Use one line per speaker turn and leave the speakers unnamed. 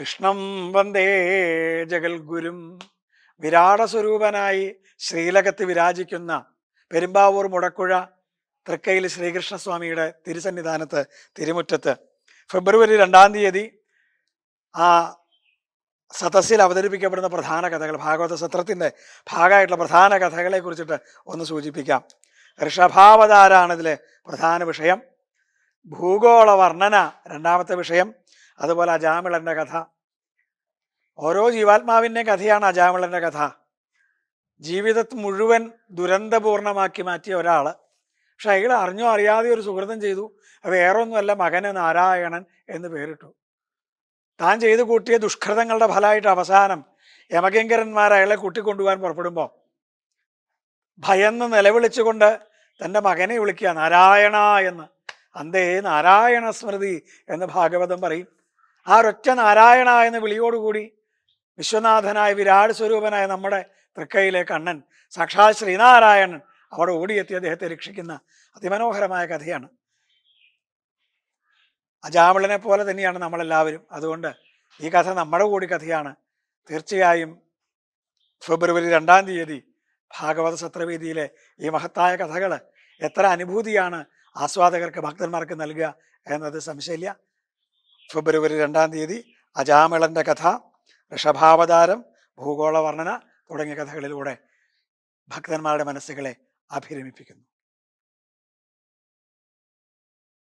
കൃഷ്ണം വന്ദേ ജഗൽഗുരും. വിരാട സ്വരൂപനായി ശ്രീലകത്ത് വിരാജിക്കുന്ന പെരുമ്പാവൂർ മുടക്കുഴ തൃക്കയിൽ ശ്രീകൃഷ്ണസ്വാമിയുടെ തിരുസന്നിധാനത്ത് തിരുമുറ്റത്ത്. ഫെബ്രുവരി രണ്ടാം തീയതി ആ സദസ്സിൽ അവതരിപ്പിക്കപ്പെടുന്ന പ്രധാന കഥകൾ ഭാഗവത സത്രത്തിന്റെ ഭാഗമായിട്ടുള്ള പ്രധാന കഥകളെ കുറിച്ചിട്ട് ഒന്ന് സൂചിപ്പിക്കാം. ഋഷഭാവതാരാണ് ഇതിലെ പ്രധാന വിഷയം. ഭൂഗോള വർണന രണ്ടാമത്തെ വിഷയം. അതുപോലെ അജാമിളന്റെ കഥ. ഓരോ ജീവാത്മാവിന്റെയും കഥയാണ് അജാമിളന്റെ കഥ. ജീവിതത്തെ മുഴുവൻ ദുരന്തപൂർണമാക്കി മാറ്റിയ ഒരാൾ പക്ഷെ അയാൾ അറിഞ്ഞോ അറിയാതെ ഒരു സുഹൃതം ചെയ്തു. വേറൊന്നുമല്ല മകന് നാരായണൻ എന്ന് പേരിട്ടു. താൻ ചെയ്തു കൂട്ടിയ ദുഷ്കൃതങ്ങളുടെ ഫലമായിട്ട് അവസാനം യമകിങ്കരന്മാർ അയാളെ കൂട്ടിക്കൊണ്ടുപോകാൻ പുറപ്പെടുമ്പോൾ ഭയന്ന് നിലവിളിച്ചുകൊണ്ട് തന്റെ മകനെ വിളിക്കുക നാരായണ എന്ന്. അന്തേ നാരായണ സ്മൃതി എന്ന് ഭാഗവതം പറയും. ആ ഒരൊറ്റ നാരായണ എന്ന വിളിയോടുകൂടി വിശ്വനാഥനായ വിരാട് സ്വരൂപനായ നമ്മുടെ തൃക്കയിലെ കണ്ണൻ സാക്ഷാൽ ശ്രീനാരായണൻ അവിടെ ഓടിയെത്തി അദ്ദേഹത്തെ രക്ഷിക്കുന്ന അതിമനോഹരമായ കഥയാണ്. അജാമിളനെ പോലെ തന്നെയാണ് നമ്മളെല്ലാവരും. അതുകൊണ്ട് ഈ കഥ നമ്മുടെ കൂടി കഥയാണ്. തീർച്ചയായും ഫെബ്രുവരി രണ്ടാം തീയതി ഭാഗവത സത്രവേദിയിലെ ഈ മഹത്തായ കഥകൾ എത്ര അനുഭൂതിയാണ് ആസ്വാദകർക്ക് ഭക്തന്മാർക്ക് നൽകുക എന്നത് സംശയമില്ല. ഫെബ്രുവരി രണ്ടാം തീയതി അജാമിളന്റെ കഥ ഋഷഭാവതാരം ഭൂഗോള വർണന തുടങ്ങിയ കഥകളിലൂടെ ഭക്തന്മാരുടെ മനസ്സുകളെ അഭിരമിപ്പിക്കുന്നു.